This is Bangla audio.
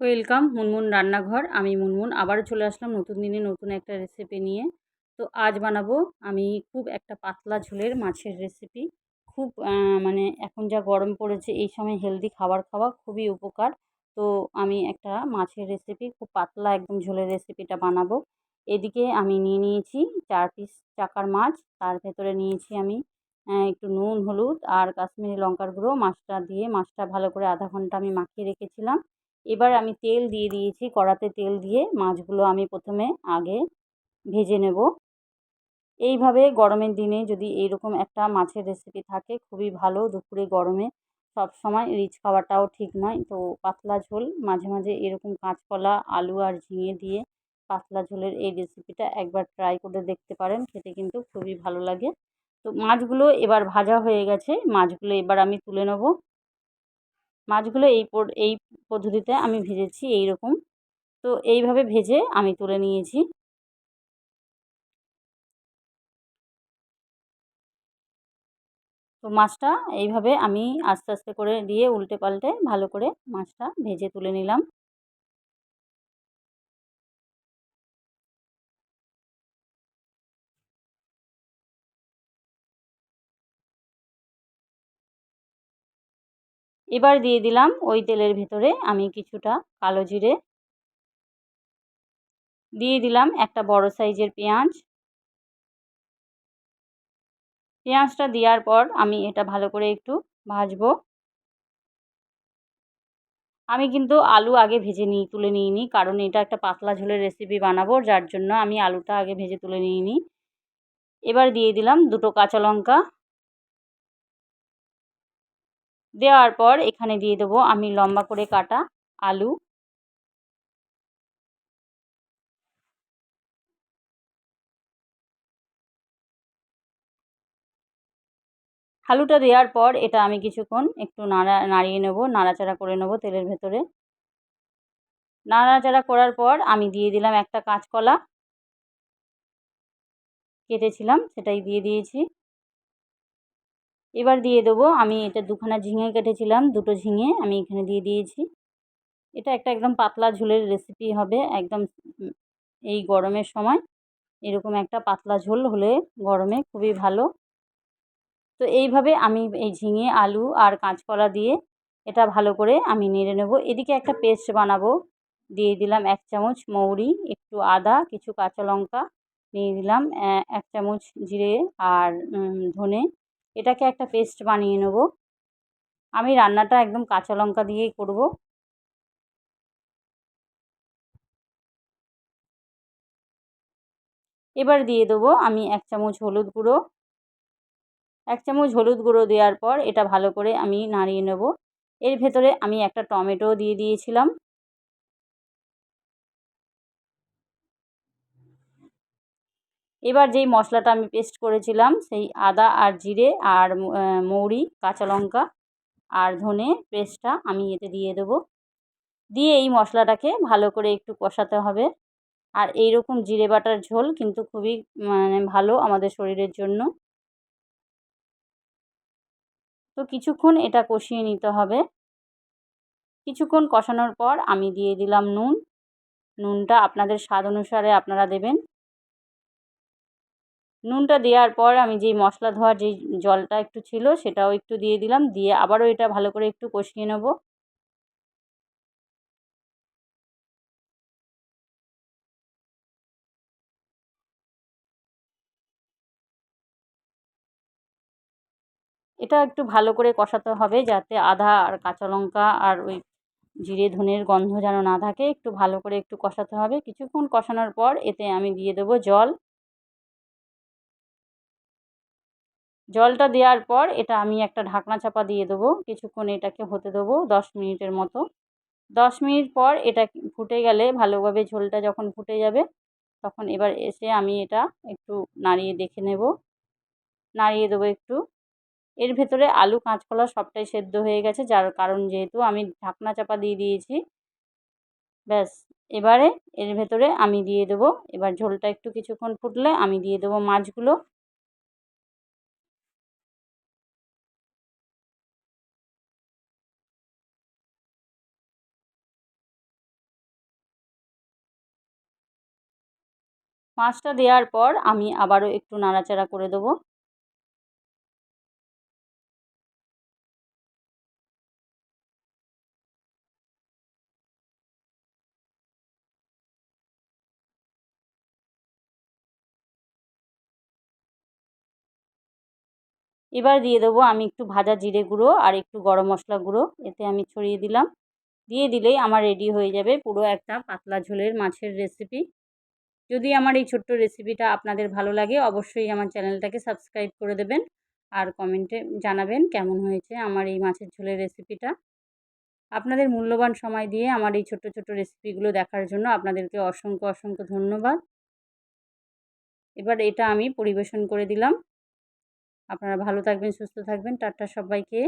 ওয়েলকাম, মুনমুন রান্নাঘর। আমি মুনমুন, আবারও চলে আসলাম নতুন দিনে নতুন একটা রেসিপি নিয়ে। তো আজ বানাবো আমি খুব একটা পাতলা ঝোলের মাছের রেসিপি খুব মানে এখন যা গরম পড়েছে, এই সময় হেলদি খাবার খাওয়া খুবই উপকার। তো আমি একটা মাছের রেসিপি খুব পাতলা একদম ঝোলের রেসিপিটা বানাবো। এদিকে আমি নিয়ে নিয়েছি চার পিস চাকার মাছ। তার ভেতরে নিয়েছি আমি একটু নুন, হলুদ আর কাশ্মীরি লঙ্কার গুঁড়ো। মাছটা দিয়ে, মাছটা ভালো করে আধা ঘণ্টা আমি মাখিয়ে রেখেছিলাম। এবার আমি তেল দিয়ে দিয়েছি, কড়াতে তেল দিয়ে মাছগুলো আমি প্রথমে আগে ভেজে নেব। এইভাবে গরমের দিনে যদি এইরকম একটা মাছের রেসিপি থাকে, খুবই ভালো। দুপুরে গরমে সব সময় রিচ খাওয়াটাও ঠিক নয়। তো পাতলা ঝোল, মাঝে মাঝে এরকম কাঁচকলা, আলু আর ঝিঙে দিয়ে পাতলা ঝোলের এই রেসিপিটা একবার ট্রাই করে দেখতে পারেন, খেতে কিন্তু খুবই ভালো লাগে। তো মাছগুলো এবার ভাজা হয়ে গেছে। মাছগুলো এবার আমি তুলে নেব। মাছগুলো এই এই পদ্ধতিতে আমি ভেজেছি এই রকম তো এইভাবে ভেজে আমি তুলে নিয়েছি। তো মাছটা এইভাবে আমি আস্তে আস্তে করে দিয়ে উল্টে পাল্টে ভালো করে মাছটা ভেজে তুলে নিলাম। এবার দিয়ে দিলাম ওই তেলের ভেতরে আমি কিছুটা কালো জিরে। দিয়ে দিলাম একটা বড় সাইজের পেঁয়াজ। পেঁয়াজটা দেওয়ার পর আমি এটা ভালো করে একটু ভাজবো। আমি কিন্তু আলু আগে ভেজে নিই, তুলে নিইনি, কারণ এটা একটা পাতলা ঝোলের রেসিপি বানাবো, যার জন্য আমি আলুটা আগে ভেজে তুলে নিইনি। এবার দিয়ে দিলাম দুটো কাঁচা লঙ্কা। দেওয়ার পর এখানে দিয়ে দেবো আমি লম্বা করে কাটা আলু। আলুটা দেওয়ার পর এটা আমি কিছুক্ষণ একটু নাড়া, নাড়িয়ে নেব, নাড়াচাড়া করে নেব তেলের ভেতরে। নাড়াচাড়া করার পর আমি দিয়ে দিলাম একটা কাঁচকলা। কেটেছিলাম, সেটাই দিয়ে দিয়েছি। এবার দিয়ে দেবো। আমি এটা দুখানা ঝিঙে কেটেছিলাম, দুটো ঝিঙে আমি এখানে দিয়ে দিয়েছি। এটা একটা একদম পাতলা ঝোলের রেসিপি হবে, একদম এই গরমের সময়। এরকম একটা পাতলা ঝোল হলে গরমে খুবই ভালো। তো এইভাবে আমি এই ঝিঙে, আলু আর কাঁচকলা দিয়ে এটা ভালো করে আমি নেড়ে নেব। এদিকে একটা পেস্ট বানাবো। দিয়ে দিলাম এক চামচ মৌরি, একটু আদা, কিছু কাঁচা লঙ্কা, নিয়ে দিলাম এক চামচ জিরে আর ধনে। এটাকে একটা পেস্ট বানিয়ে নেব। আমি রান্নাটা একদম কাঁচা লঙ্কা দিয়েই করব। এবার দিয়ে দেবো আমি এক চামচ হলুদ গুঁড়ো। এক চামচ হলুদ গুঁড়ো দেওয়ার পর এটা ভালো করে আমি নাড়িয়ে নেব। এর ভেতরে আমি একটা টমেটো দিয়ে দিয়েছিলাম। এবার যেই মশলাটা আমি পেস্ট করেছিলাম, সেই আদা আর জিরে আর মৌরি, কাঁচা লঙ্কা আর ধনে পেস্টটা আমি এতে দিয়ে দেবো। দিয়ে এই মশলাটাকে ভালো করে একটু কষাতে হবে। আর এই রকম জিরে বাটার ঝোল কিন্তু খুবই মানে ভালো আমাদের শরীরের জন্য। তো কিছুক্ষণ এটা কষিয়ে নিতে হবে। কিছুক্ষণ কষানোর পর আমি দিয়ে দিলাম নুন। নুনটা আপনাদের স্বাদ অনুসারে আপনারা দেবেন। নুনটা দেওয়ার পর আমি যেই মশলা ধোয়ার যেই জলটা একটু ছিল সেটাও একটু দিয়ে দিলাম। দিয়ে আবারও এটা ভালো করে একটু কষিয়ে নেব। এটা একটু ভালো করে কষাতে হবে যাতে আদা আর কাঁচা লঙ্কা আর ওই জিরে, ধনের গন্ধ যেন না থাকে। একটু ভালো করে একটু কষাতে হবে। কিছুক্ষণ কষানোর পর এতে আমি দিয়ে দেবো জল। জলটা দেওয়ার পর এটা আমি একটা ঢাকনা চাপা দিয়ে দেবো। কিছুক্ষণ এটাকে হতে দেবো দশ মিনিটের মতো। দশ মিনিট পর এটা ফুটে গেলে ভালোভাবে ঝোলটা যখন ফুটে যাবে, তখন এবার এসে আমি এটা একটু নাড়িয়ে দেখে নেব। নাড়িয়ে দেবো একটু। এর ভেতরে আলু, কাঁচকলা সবটাই সেদ্ধ হয়ে গেছে, যার কারণ যেহেতু আমি ঢাকনা চাপা দিয়ে দিয়েছি। ব্যাস, এবারে এর ভেতরে আমি দিয়ে দেবো। এবার ঝোলটা একটু কিছুক্ষণ ফুটলে আমি দিয়ে দেবো মাছগুলো। মাছটা দেওয়ার পর আমি আবারও একটু নাড়াচাড়া করে দেবো। এবার দিয়ে দেবো আমি একটু ভাজা জিরে গুঁড়ো আর একটু গরম মশলা গুঁড়ো, এতে আমি ছড়িয়ে দিলাম। দিয়ে দিলেই আমার রেডি হয়ে যাবে পুরো একটা পাতলা ঝোলের মাছের রেসিপি যদি আমার এই ছোট্ট রেসিপিটা আপনাদের ভালো লাগে, অবশ্যই আমার চ্যানেলটাকে সাবস্ক্রাইব করে দেবেন। আর কমেন্টে জানাবেন কেমন হয়েছে আমার এই মাছের ঝোলের রেসিপিটা আপনাদের মূল্যবান সময় দিয়ে আমার এই ছোট্ট ছোট্ট রেসিপিগুলো দেখার জন্য আপনাদেরকে অসংখ্য অসংখ্য ধন্যবাদ। এবার এটা আমি পরিবেশন করে দিলাম। আপনারা ভালো থাকবেন, সুস্থ থাকবেন। টাটা সবাইকে।